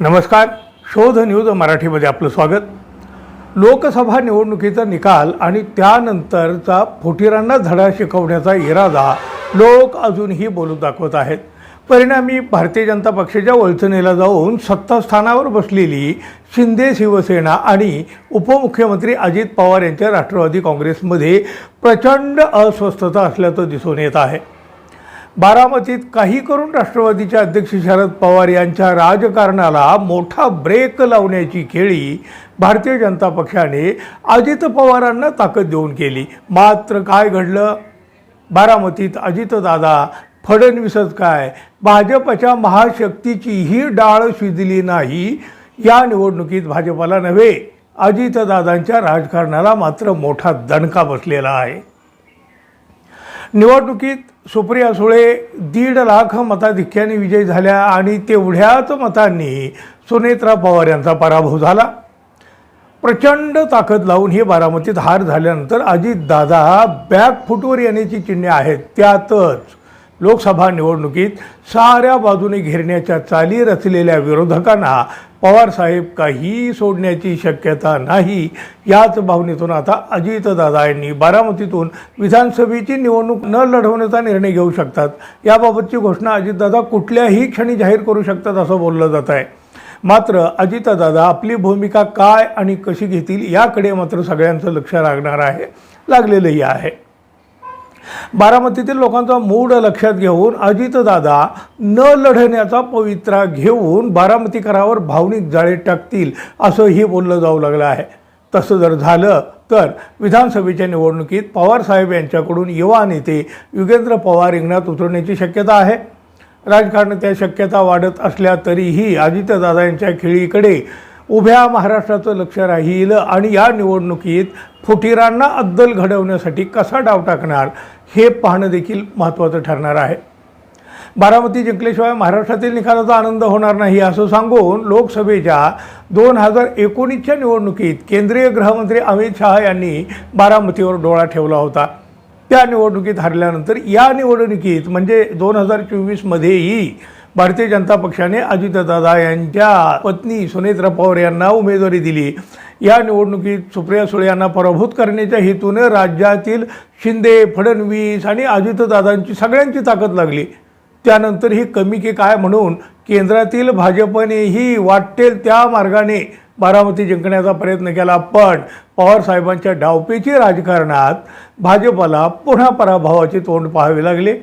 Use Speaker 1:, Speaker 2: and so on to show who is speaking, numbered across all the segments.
Speaker 1: नमस्कार. शोध न्यूज मराठीमध्ये आपलं स्वागत. लोकसभा निवडणुकीचा निकाल आणि त्यानंतरचा फुटीरांना धडा शिकवण्याचा इरादा लोक अजूनही बोलून दाखवत आहेत. परिणामी भारतीय जनता पक्षाच्या वळचणीला जाऊन सत्तास्थानावर बसलेली शिंदे शिवसेना आणि उपमुख्यमंत्री अजित पवार यांच्या राष्ट्रवादी काँग्रेसमध्ये प्रचंड अस्वस्थता असल्याचं दिसून येत आहे. बारामतीत काही करून राष्ट्रवादीचे अध्यक्ष शरद पवार यांच्या राजकारणाला मोठा ब्रेक लावण्याची खेळी भारतीय जनता पक्षाने अजित पवारांना ताकद देऊन केली. मात्र काय घडलं? बारामतीत अजितदादा फडणवीसच काय? भाजपच्या महाशक्तीचीही डाळ शिजली नाही. या निवडणुकीत भाजपला नव्हे अजितदादांच्या राजकारणाला मात्र मोठा दणका बसलेला आहे. निवडणुकीत सुप्रिया सुळे दीड लाख मताधिक्याने विजयी झाल्या आणि तेवढ्याच मतांनी सुनेत्रा पवार यांचा पराभव झाला. प्रचंड ताकद लावून हे बारामतीत हार झाल्यानंतर अजितदादा बॅकफुटवर येण्याची चिन्हे आहेत. त्यातच लोकसभा निवडणुकीत साऱ्या बाजूने घेरण्याच्या चाली रचलेल्या विरोधकांना पवारसाहेब काही सोडण्याची शक्यता नाही. याच भावनेतून आता अजितदादा यांनी बारामतीतून विधानसभेची निवडणूक न लढवण्याचा निर्णय घेऊ शकतात. याबाबतची घोषणा अजितदादा कुठल्याही क्षणी जाहीर करू शकतात असं बोललं जात आहे. मात्र अजितदादा आपली भूमिका काय आणि कशी घेतील याकडे मात्र सगळ्यांचं लक्ष लागणार आहे. लागलेलंही आहे. बारामतीतील लोकांचा मूड लक्षात घेऊन अजितदादा न लढण्याचा पवित्रा घेऊन बारामतीकरावर भावनिक जाळे टाकतील असंही बोललं जाऊ लागलं आहे. तसं जर झालं तर विधानसभेच्या निवडणुकीत पवारसाहेब यांच्याकडून युवा नेते युगेंद्र पवार रिंगणात उतरण्याची शक्यता आहे. राजकारणात त्या शक्यता वाढत असल्या तरीही अजितदादा यांच्या खेळीकडे उभ्या महाराष्ट्राचं लक्ष राहील आणि या निवडणुकीत फुटीरांना अद्दल घडवण्यासाठी कसा डाव टाकणार हे पाहणं देखील महत्त्वाचं ठरणार आहे. बारामती जिंकल्याशिवाय महाराष्ट्रातील निकालाचा आनंद होणार नाही असं सांगून लोकसभेच्या दोन हजार एकोणीसच्या निवडणुकीत केंद्रीय गृहमंत्री अमित शहा यांनी बारामतीवर डोळा ठेवला होता. त्या निवडणुकीत हरल्यानंतर या निवडणुकीत म्हणजे दोन हजार चोवीसमध्येही भारतीय जनता पक्षाने अजितदादा यांच्या पत्नी सुनेत्रा पवार यांना उमेदवारी दिली. या निवडणुकीत सुप्रिया सुळे यांना पराभूत करण्याच्या हेतूने राज्यातील शिंदे फडणवीस आणि अजितदादांची सगळ्यांची ताकद लागली. त्यानंतर ही कमी की काय म्हणून केंद्रातील भाजपनेही वाटेल त्या मार्गाने बारामती जिंकण्याचा प्रयत्न केला. पण पवारसाहेबांच्या डावपेची राजकारणात भाजपला पुन्हा पराभवाचे तोंड पाहावे लागले.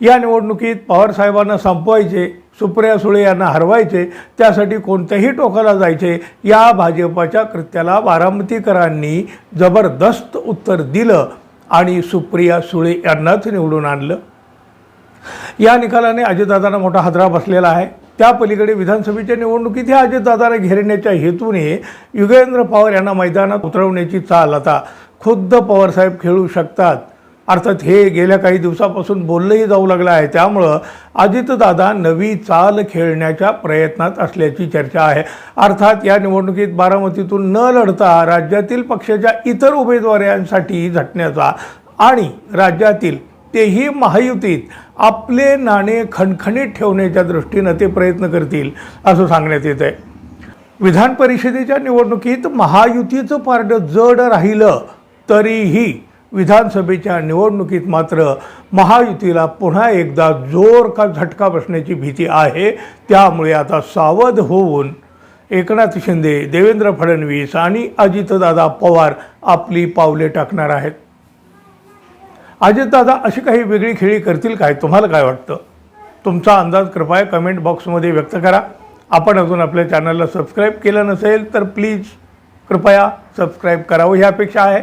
Speaker 1: या निवडणुकीत पवारसाहेबांना संपवायचे सुप्रिया सुळे यांना हरवायचे त्यासाठी कोणत्याही टोकाला जायचे या भाजपाच्या कृत्याला बारामतीकरांनी जबरदस्त उत्तर दिलं आणि सुप्रिया सुळे यांनाच निवडून आणलं. या निकालाने अजितदादांना मोठा हादरा बसलेला आहे. त्या पलीकडे विधानसभेच्या निवडणुकीत ह्या अजितदादांना घेरण्याच्या हेतूने युगेंद्र पवार यांना मैदानात उतरवण्याची चाल आता खुद्द पवारसाहेब खेळू शकतात. अर्थात हे गेल्या काही दिवसापासून बोललंही जाऊ लागलं आहे. त्यामुळं अजितदादा नवी चाल खेळण्याच्या प्रयत्नात असल्याची चर्चा आहे. अर्थात या निवडणुकीत बारामतीतून न लढता राज्यातील पक्षाच्या इतर उमेदवारांसाठी झटण्याचा आणि राज्यातील तेही महायुतीत आपले नाणे खणखणीत ठेवण्याच्या दृष्टीनं ते प्रयत्न करतील असं सांगण्यात येत आहे विधान परिषदेच्या निवडणुकीत महायुतीचं पारडं जड राहिलं तरीही विधानसभेच्या निवडणुकीत मात्र महायुतीला पुन्हा एकदा जोर का झटका बसण्याची भीती आहे त्यामुळे आता सावध होऊन एकनाथ शिंदे देवेंद्र फडणवीस आणि अजितदादा पवार आपली पावले टाकणार आहेत. अजितदादा अशी काही वेगळी खेळी करतील काय? तुम्हाला काय वाटतं? तुमचा अंदाज कृपया कमेंट बॉक्समध्ये व्यक्त करा. आपण अजून आपल्या चॅनलला सबस्क्राईब केलं नसेल तर प्लीज कृपया सबस्क्राईब करावं ही अपेक्षा आहे.